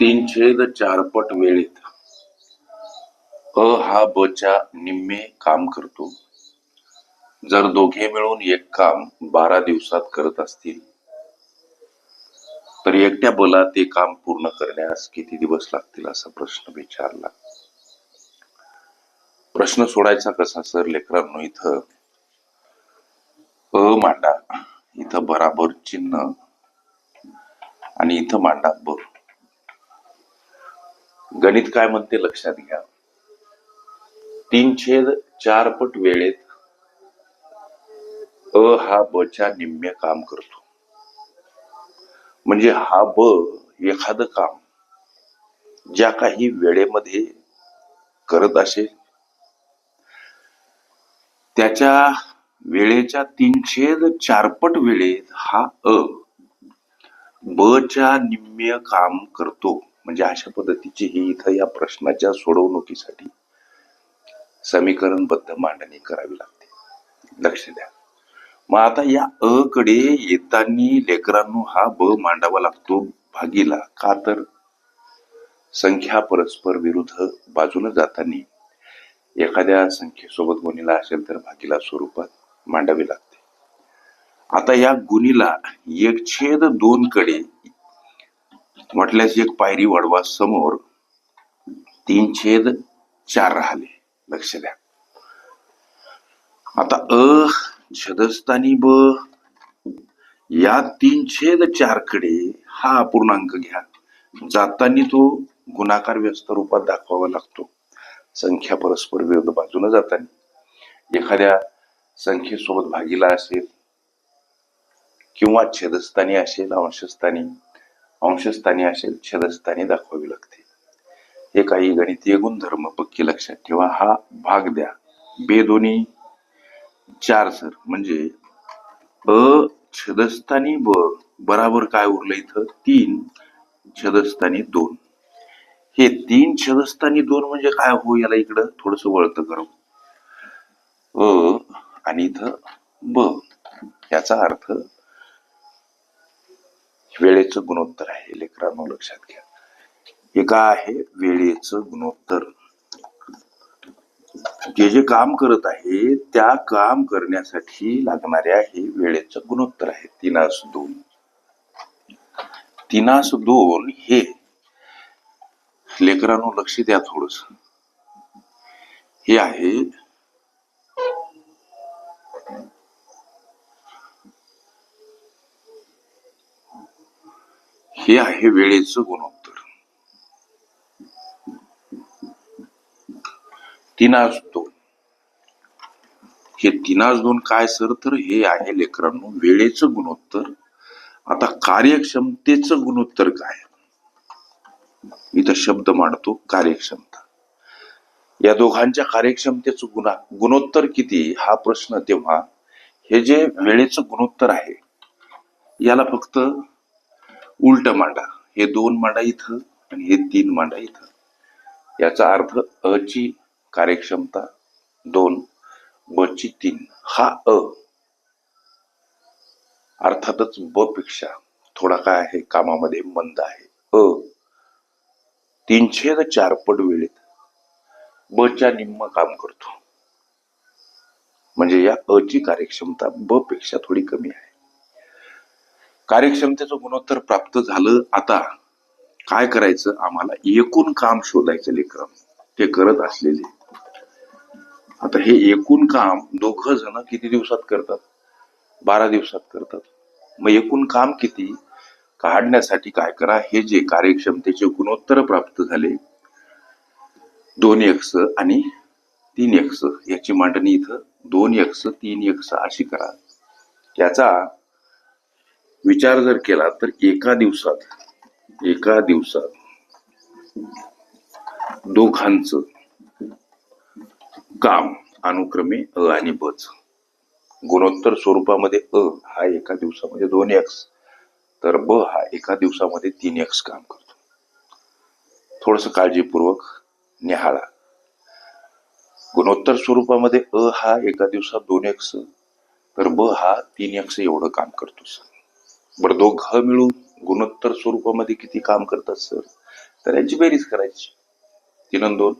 तीन छेद चारपट वेळेत. अ हा ब च्या निम्मे काम करतो. जर दोघे मिळून एक काम बारा दिवसात करत असतील तर एकट्या बला ते काम पूर्ण करण्यास किती दिवस लागतील असा प्रश्न विचारला. प्रश्न सोडायचा कसा सर? लेकरांनो इथं अ मांडा. इथं बराबर चिन्ह आणि इथं मांडा ब गणित काय म्हणते लक्षात घ्या. तीन छेद चार पट वेळेत अ हा ब च्या काम करतो. म्हणजे हा ब एखादं काम ज्या काही वेळेमध्ये करत असेल त्याच्या वेळेच्या तीन छेद चारपट वेळेत हा अ ब च्या निम्म्य काम करतो. म्हणजे अशा पद्धतीची ही इथं या प्रश्नाच्या सोडवणुकीसाठी समीकरणबद्ध मांडणी करावी लागते. लक्ष द्या. मग आता या अ कडे येताना लेकरांनो हा ब मांडावा लागतो भागीला का तर? संख्या परस्पर विरुद्ध बाजूने जाताना एखाद्या संख्येसोबत गुणीला असेल तर भागीला स्वरूपात मांडावी लागते. आता या गुणीला एक छेद दोन कडे म्हटल्यास एक पायरी वाढवा समोर. तीन छेद चार राहिले. लक्ष द्या. आता अ छदस्थानी ब या तीन छेद चारकडे हा अपूर्णांक घ्या. जाताना तो गुणाकार व्यस्त रूपात दाखवावा लागतो. संख्या परस्पर विरुद्ध बाजूने जाताना. एखाद्या संख्येसोबत भागीला असेल किंवा छेदस्थानी असेल अंशस्थानी अंशस्थानी असेल छेदस्थानी दाखवावी लागते. हे काही गणितीय गुणधर्म पक्की लक्षात ठेवा. हा भाग द्या. बेदोनी चार सर. म्हणजे अ छदस्थानी ब. बराबर काय उरलं इथं? तीन. छदस्थानी दोन. हे तीन छदस्थानी दोन म्हणजे काय हो याला इकडं? थोडस वळत करू अ आणि इथं ब. याचा अर्थ वेळेचं गुणोत्तर आहे. लेकरांनो लक्षात घ्या. हे काय आहे? वेळेचं गुणोत्तर. जे जे काम करत आहे त्या काम करण्यासाठी लागणाऱ्या हे वेळेचं गुणोत्तर आहे. तीनास दोन. तीनास दोन हे लेकरांनो लक्ष द्या थोडस. हे आहे हे आहे वेळेचं गुणोत्तर. तीनास दोन. हे तीनास दोन काय सर? तर हे आहे लेकरांनो वेळेचं गुणोत्तर. आता कार्यक्षमतेचं गुणोत्तर काय? इथं शब्द मांडतो कार्यक्षमता. या दोघांच्या कार्यक्षमतेचं गुणा गुणोत्तर किती? हा प्रश्न तेव्हा हे जे वेळेचं गुणोत्तर आहे याला फक्त उलट मांडा. हे दोन मांडा इथं आणि हे तीन मांडा इथं. याचा अर्थ अ ची कार्यक्षमता दोन ब ची तीन. हा अ अर्थातच ब पेक्षा थोडा काय आहे? कामामध्ये मंद आहे. अ तीनशे चार पट वेळेत ब च्या निम्म काम करतो. म्हणजे या अ ची कार्यक्षमता ब पेक्षा थोडी कमी आहे. कार्यक्षमतेचं गुणोत्तर प्राप्त झालं आता काय करायचं? आम्हाला एकूण काम शोधायचं लेकर. ते करत असलेले. आता हे एकूण काम दोघ जण किती दिवसात करतात? बारा दिवसात करतात. मग एकूण काम किती? काढण्यासाठी काय करा? हे जे कार्यक्षमतेचे गुणोत्तर प्राप्त झाले दोन एक्स आणि तीन एक्स याची मांडणी इथं दोन एक्स तीन एक्स अशी करा. याचा विचार जर केला तर एका दिवसात एका दिवसात दोघांचं काम अनुक्रमे अ आणि बच गुणोत्तर स्वरूपामध्ये अ हा एका दिवसामध्ये म्हणजे दोन एक्स तर ब हा एका दिवसामध्ये तीन एक्स काम करतो. थोडस काळजीपूर्वक निहाळा. गुणोत्तर स्वरूपामध्ये अ हा एका दिवसात दोन एक्स तर ब हा तीन एक्स एवढं काम करतो. सर बरं दोघं मिळून गुणोत्तर स्वरूपामध्ये किती काम करतात सर? तर याची बेरीज करायची. तिनं दोन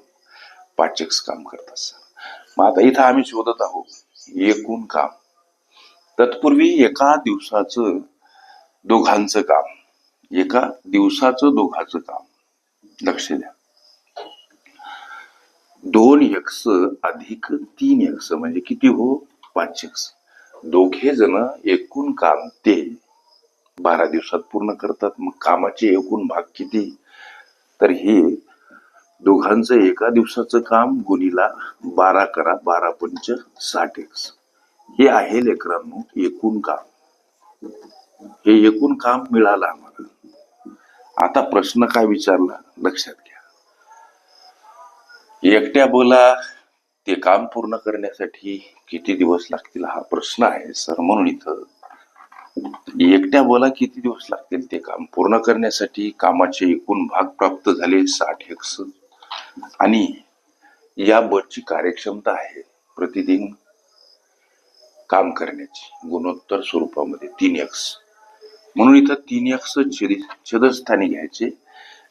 पाचक्स काम करतात सर. मग आता इथं आम्ही शोधत आहोत एकूण काम. तत्पूर्वी एका दिवसाचं दोघांचं काम. एका दिवसाचं दोघांचं काम. लक्ष द्या. दोन एक्स अधिक तीन एक्स म्हणजे किती हो? पाच एक्स दोघे जण एकूण काम ते बारा दिवसात पूर्ण करतात मग कामाचे एकूण भाग किती? तर हे दोघांचं एका दिवसाचं काम गुणीला बारा करा बारा पंच साठ एक्स. हे आहे लेकरांनो एकूण काम. हे एकूण काम मिळालं आम्हाला. आता प्रश्न काय विचारला? लक्षात घ्या. एकट्या बोला ते काम पूर्ण करण्यासाठी किती दिवस लागतील हा प्रश्न आहे सर म्हणून इथं एकट्या बोला किती दिवस लागतील ते काम? पूर्ण करण्यासाठी कामाचे एकूण भाग प्राप्त झाले साठ एक्स आणि या बसची कार्यक्षमता आहे प्रतिदिन काम करण्याची. गुणोत्तर स्वरूपामध्ये तीन एक्स म्हणून इथं तीन एक्स छेद छेदस्थानी घ्यायचे.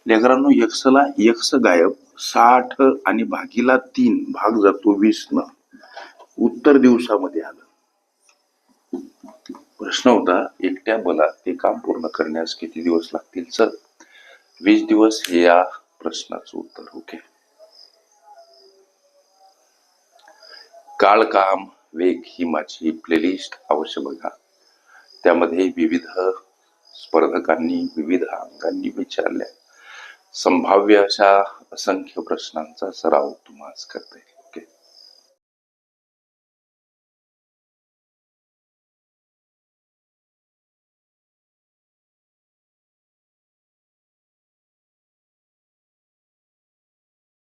लेकरांनो एक्सला एक्स गायब साठ आणि भागीला तीन भाग जातो वीस न उत्तर दिवसामध्ये आलं. प्रश्न होता एकट्या बलात ते काम पूर्ण करण्यास किती दिवस लागतील? सर वीस दिवस हे या प्रश्नाचं उत्तर ओके? काळ काम वेग ही माझी प्लेलिस्ट अवश्य बघा. त्यामध्ये विविध स्पर्धकांनी विविध अंगांनी विचारल्या. संभाव्य अशा असंख्य प्रश्नांचा सराव तुम्हाला करता येईल.